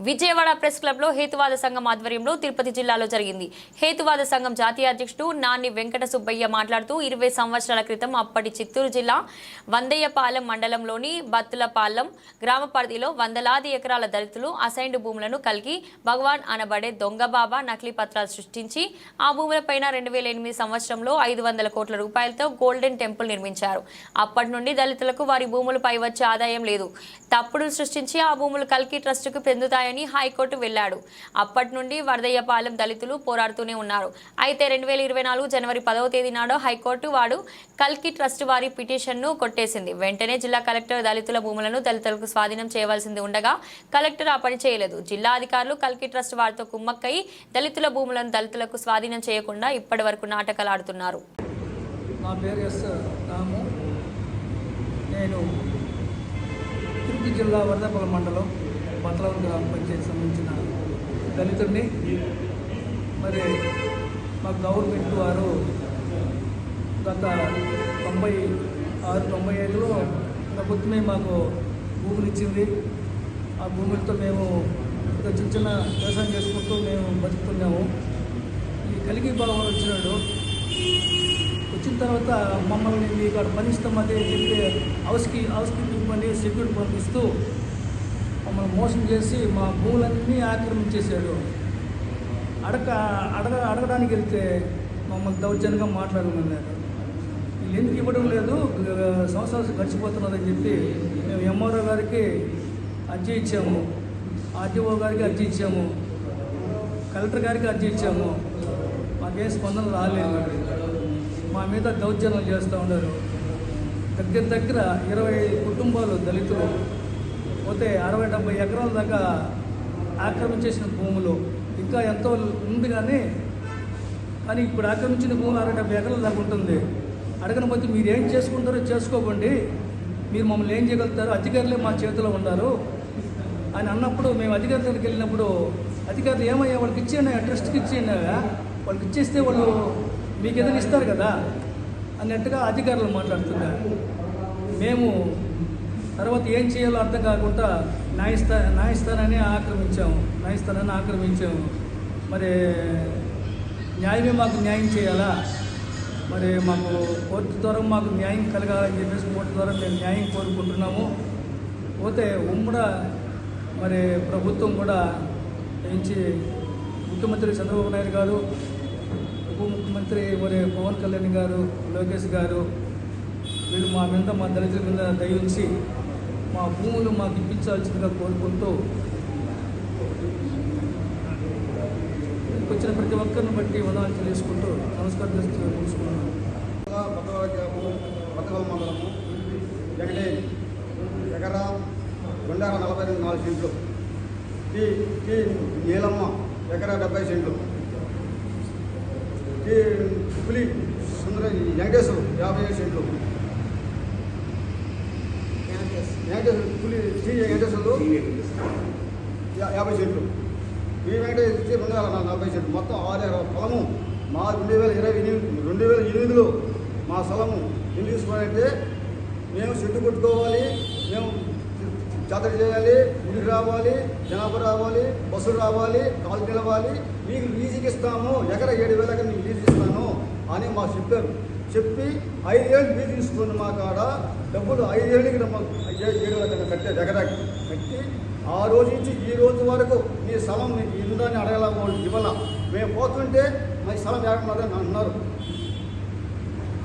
Vijayawada press క్లబ్లో హేతువాద సంఘం ఆధ్వర్యంలో తిరుపతి జిల్లాలో జరిగింది. హేతువాద సంఘం జాతీయ అధ్యక్షుడు నాని వెంకట సుబ్బయ్య మాట్లాడుతూ ఇరవై సంవత్సరాల క్రితం అప్పటి చిత్తూరు జిల్లా వందయ్యపాలెం మండలంలోని బత్తులపాలెం గ్రామ పరిధిలో వందలాది ఎకరాల దళితులు అసైన్డ్ భూములను కలిగి భగవాన్ అనబడే దొంగ బాబా నకిలీ పత్రాలు సృష్టించి ఆ భూములపైన రెండు వేల ఎనిమిది సంవత్సరంలో ఐదు వందల కోట్ల రూపాయలతో గోల్డెన్ టెంపుల్ నిర్మించారు. అప్పటి నుండి దళితులకు వారి భూములపై వచ్చే ఆదాయం లేదు. తప్పుడు సృష్టించి ఆ భూములు కల్కి ట్రస్టుకు ఉంటాయని హైకోర్టు వెళ్ళాడు. అప్పటి నుండి వరదయ్యపాలెం దళితులు పోరాడుతూనే ఉన్నారు. అయితే రెండు వేల ఇరవై నాలుగు జనవరి పదవ తేదీ నాడు హైకోర్టు వాడు కల్కి ట్రస్ట్ వారి పిటిషన్ను కొట్టేసింది. వెంటనే జిల్లా కలెక్టర్ దళితుల భూములను దళితులకు స్వాధీనం చేయవలసింది ఉండగా కలెక్టర్ ఆ పని చేయలేదు. జిల్లా అధికారులు కల్కి ట్రస్ట్ వారితో కుమ్మక్కై దళితుల భూములను దళితులకు స్వాధీనం చేయకుండా ఇప్పటి వరకు నాటకాలు ఆడుతున్నారు నా పేరు ఎస్ రాము. నేను తిరుపతి జిల్లా వరదపల్లి మండలం బతలం గ్రామ పంచాయతీ సంబంధించిన దళితుడిని. మరి మా గవర్నమెంట్ వారు గత తొంభై ఆరు తొంభై ఐదులో ప్రభుత్వమే మాకు భూములు ఇచ్చింది ఆ భూములతో మేము ఒక చిన్న చిన్న వ్యవసాయం చేసుకుంటూ మేము బతుకుతున్నాము. ఈ కలిగి భావం వచ్చినాడు వచ్చిన తర్వాత మమ్మల్ని మీకు అక్కడ పనిస్తామని చెప్పి హౌస్కి హౌస్కి పని సెక్యూరిటీ పంపిస్తూ మమ్మల్ని మోసం చేసి మా భూములన్నీ ఆక్రమించేశాడు అడగ అడగ అడగడానికి వెళ్తే మమ్మల్ని దౌర్జన్యంగా మాట్లాడమన్నారు. వీళ్ళు ఎందుకు ఇవ్వడం లేదు సంవత్సరాలు గడిచిపోతున్నదని చెప్పి మేము ఎంఆర్ఓ గారికి అర్జీ ఇచ్చాము. ఆర్టీఓ గారికి అర్జీ ఇచ్చాము. కలెక్టర్ గారికి అర్జీ ఇచ్చాము. మాకేం స్పందన రాలేదు. మా మీద దౌర్జన్యం చేస్తూ ఉన్నారు. దగ్గర దగ్గర ఇరవై కుటుంబాలు దళితులు. పోతే అరవై డెబ్బై ఎకరాల దాకా ఆక్రమించేసిన భూములు. ఇంకా ఎంతో ఉంది కానీ కానీ ఇప్పుడు ఆక్రమించిన భూములు అరవై డెబ్బై ఎకరాల దాకా ఉంటుంది. అడగని బట్టి మీరు ఏం చేసుకుంటారో చేసుకోకండి. మీరు మమ్మల్ని ఏం చేయగలుగుతారు అధికారులే మా చేతిలో ఉన్నారు. అని అన్నప్పుడు మేము అధికారుల దగ్గరికి వెళ్ళినప్పుడు అధికారులు ఏమయ్యా వాళ్ళకి ఇచ్చేనా ట్రస్ట్కి ఇచ్చేనా వాళ్ళకి ఇచ్చేస్తే వాళ్ళు మీకు ఏదైనా ఇస్తారు కదా అన్నట్టుగా అధికారులు మాట్లాడుతున్నారు. మేము తర్వాత ఏం చేయాలో అర్థం కాకుండా న్యాయస్థా న్యాయస్థానాన్ని ఆక్రమించాము. న్యాయస్థానాన్ని ఆక్రమించాము. మరి న్యాయమే మాకు న్యాయం చేయాలా? మరి మాకు కోర్టు ద్వారా మాకు న్యాయం కలగాలని చెప్పేసి కోర్టు ద్వారా మేము న్యాయం కోరుకుంటున్నాము. పోతే ఉమ్మడ మరి ప్రభుత్వం కూడా పెంచి ముఖ్యమంత్రి చంద్రబాబు నాయుడు గారు ఉప ముఖ్యమంత్రి మరి పవన్ కళ్యాణ్ గారు లోకేష్ గారు వీళ్ళు మా మీద మా దళితుల మీద దయ ఉంచి మా భూములు మాకు ఇప్పించాల్సిందిగా కోరుకుంటూ వచ్చిన ప్రతి ఒక్కరిని బట్టి వదాలు తెలుసుకుంటూ నమస్కారం తెలుసుకున్నాను బతవరము మండలము జగడే ఎకరా రెండు వందల నలభై రెండు నాలుగు సెంట్లు టీ టీ నీలమ్మ ఎకరా డెబ్బై సెంట్లు ఈ పులి సుందర వెంకటేశ్వరు యాభై ఏడు సెంట్లు. వెంకటేశ్వర పులి శ్రీ వెంకటేశ్వరు యాభై సెంట్లు. ఈ వెంకటేశ్వర రెండు వేల నలభై సెంట్లు. మొత్తం ఆరు ఎకరాల పొలము. మా రెండు వేల ఇరవై ఎనిమిది రెండు వేల ఎనిమిదిలో మా స్థలము. ఎందుకు తీసుకోవాలంటే మేము చెట్టు కొట్టుకోవాలి మేము జాతర చేయాలి గుడికి రావాలి జనాభా రావాలి బస్సులు రావాలి కాలు నిలవాలి మీకు లీజుకి ఇస్తాము ఎకర ఏడు వేలకి మీకు లీజు ఇస్తాను అని మాకు చెప్పారు. చెప్పి ఐదేళ్ళు లీజు తీసుకుని మా కాడ డబ్బులు ఐదేళ్ళకి రమ్మ ఏడు వేల కట్టారు ఎకరాకి. కట్టి ఆ రోజు నుంచి ఈ రోజు వరకు మీ స్థలం నీకు ఇందని అడగల వాళ్ళు ఇవ్వాల. మేము పోతుంటే మా స్థలం ఏడున్నదని అంటున్నారు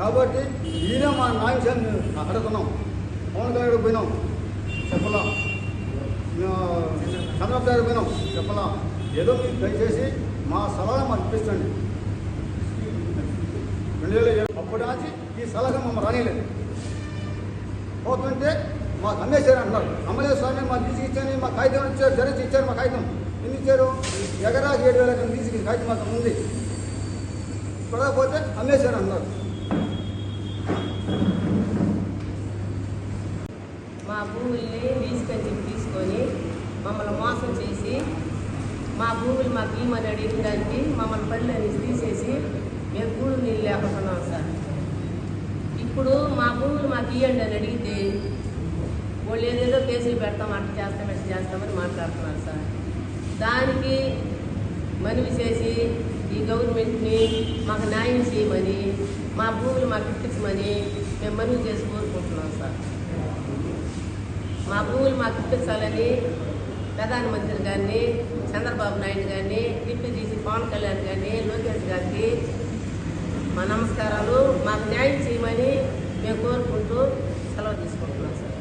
కాబట్టి ఈయన మా నాయకుని అడుగుతున్నాం. పవన్ కళ్యాణ్ పోయినాం. చెప్పలా చంద్రబాబు గారు పోయినాం చెప్పలా ఏదో మీరు దయచేసి మా సలహా మాకు ఇప్పించండి రెండు వేల అప్పటి నుంచి ఈ సలహా మమ్మల్ని రానిలేదు పోతుంటే మాకు అమ్మేశారు అంటారు అమ్మలేదు స్వామి మాకు లీజుకి ఇచ్చాను మా కాగితం ఇచ్చారు జరిచి ఇచ్చారు మా కాగితం. ఎందుకు ఇచ్చారు? ఎగరా ఏడు వేల లీజుకి కాగితం మాత్రం ఉంది. చూడకపోతే అమ్మేశారు అన్నారు మా భూముల్ని మమ్మల్ని మోసం చేసి మా భూములు మాకు ఇమ్మని అడిగిన దానికి మమ్మల్ని పనులని తీసేసి మేము కూడు నీళ్ళు లేకపోతున్నాం సార్. ఇప్పుడు మా భూములు మాకు ఇవ్వండి అని అడిగితే వాళ్ళు ఏదేదో కేసులు పెడతాం అట్లా చేస్తాం ఇట్లా చేస్తామని మాట్లాడుతున్నారు సార్. దానికి మనవి చేసి ఈ గవర్నమెంట్ని మాకు న్యాయం చేయమని మా భూములు మాకు ఇప్పించమని మేము మనవి చేసి కోరుకుంటున్నాం సార్. మా భూములు మాకు ఇప్పించాలని ప్రధానమంత్రి గారిని చంద్రబాబు నాయుడు గారిని డిప్యూటీసీ పవన్ కళ్యాణ్ గారిని లోకేష్ గారికి మా నమస్కారాలు. మాకు న్యాయం చేయమని మేము కోరుకుంటూ సెలవు తీసుకుంటున్నాం సార్.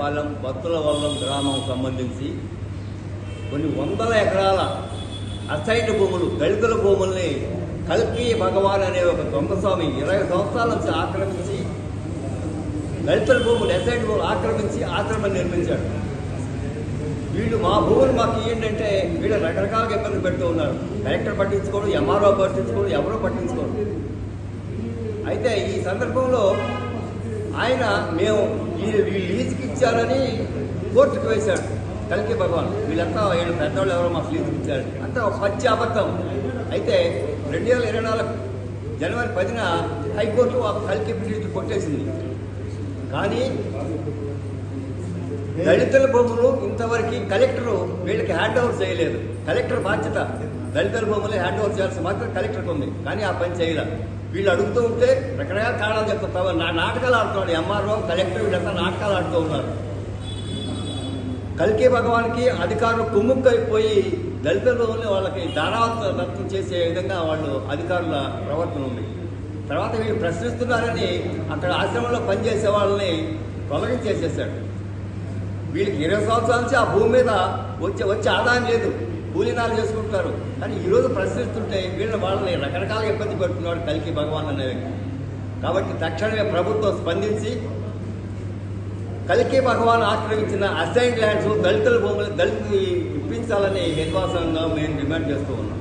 పాలెం బత్తుల వల్లం గ్రామం సంబంధించి కొన్ని వందల ఎకరాల అసైన్ భూములు దళితుల భూముల్ని కల్కి భగవాన్ అనే ఒక దొంగస్వామి ఇరవై సంవత్సరాల నుంచి ఆక్రమించి దళితుల భూములు అసైన్ భూములు ఆక్రమించి ఆశ్రమం నిర్మించాడు. వీళ్ళు మా భూములు మాకు ఇవ్వండి అంటే వీళ్ళు రకరకాలుగా ఇబ్బందులు పెడుతూ ఉన్నారు. కలెక్టర్ పట్టించుకోడు ఎంఆర్ఓ పట్టించుకోడు ఎవరో పట్టించుకోడు అయితే ఈ సందర్భంలో ఆయన మేము వీళ్ళు వీళ్ళు లీజుకి ఇచ్చారని కోర్టుకు వేశాడు. కలికి భగవాన్ వీళ్ళంతా వీళ్ళు పెద్దవాళ్ళు ఎవరో మాకు లీజుకి ఇచ్చారు. అంతా ఒక పచ్చి అబద్ధం. అయితే రెండు వేల ఇరవై నాలుగు జనవరి పదిన హైకోర్టు ఆ కలికి పిటిషన్ కొట్టేసింది. కానీ దళితుల భూములు ఇంతవరకు కలెక్టర్ వీళ్ళకి హ్యాండ్ ఓవర్ చేయలేదు. కలెక్టర్ బాధ్యత. దళితుల భూములు హ్యాండ్ ఓవర్ చేయాల్సిన మాత్రం కలెక్టర్కి ఉంది. కానీ ఆ పని చేయలేదు వీళ్ళు అడుగుతూ ఉంటే రకరకాల కారణాలు చెప్తారు నా నాటకాలు ఆడుతున్నాడు ఎంఆర్ఓ కలెక్టర్ వీళ్ళంతా నాటకాలు ఆడుతూ ఉన్నారు. కల్కి భగవాన్కి అధికారులు కుమ్ముక్కైపోయి దళితుల భూముల్ని వాళ్ళకి దారావత్వం చేసే విధంగా వాళ్ళు అధికారుల ప్రవర్తన ఉంది. తర్వాత వీళ్ళు ప్రశ్నిస్తున్నారని అక్కడ ఆశ్రమంలో పనిచేసే వాళ్ళని తొలగించేసేసాడు. వీళ్ళకి ఇరవై సంవత్సరాల నుంచి ఆ భూమి మీద వచ్చే వచ్చే ఆదాయం లేదు. కూలీనాలు చేసుకుంటారు కానీ ఈరోజు ప్రశ్నిస్తుంటే వీళ్ళ వాళ్ళని రకరకాల ఇబ్బంది పెడుతున్నాడు కలికి భగవాన్ అనే వ్యక్తి. కాబట్టి తక్షణమే ప్రభుత్వం స్పందించి కలికి భగవాన్ ఆక్రమించిన అసైన్ ల్యాండ్స్ దళితుల భూములు దళితులు ఇప్పించాలని నిర్వాసంగా మేము డిమాండ్ చేస్తూ ఉన్నాం.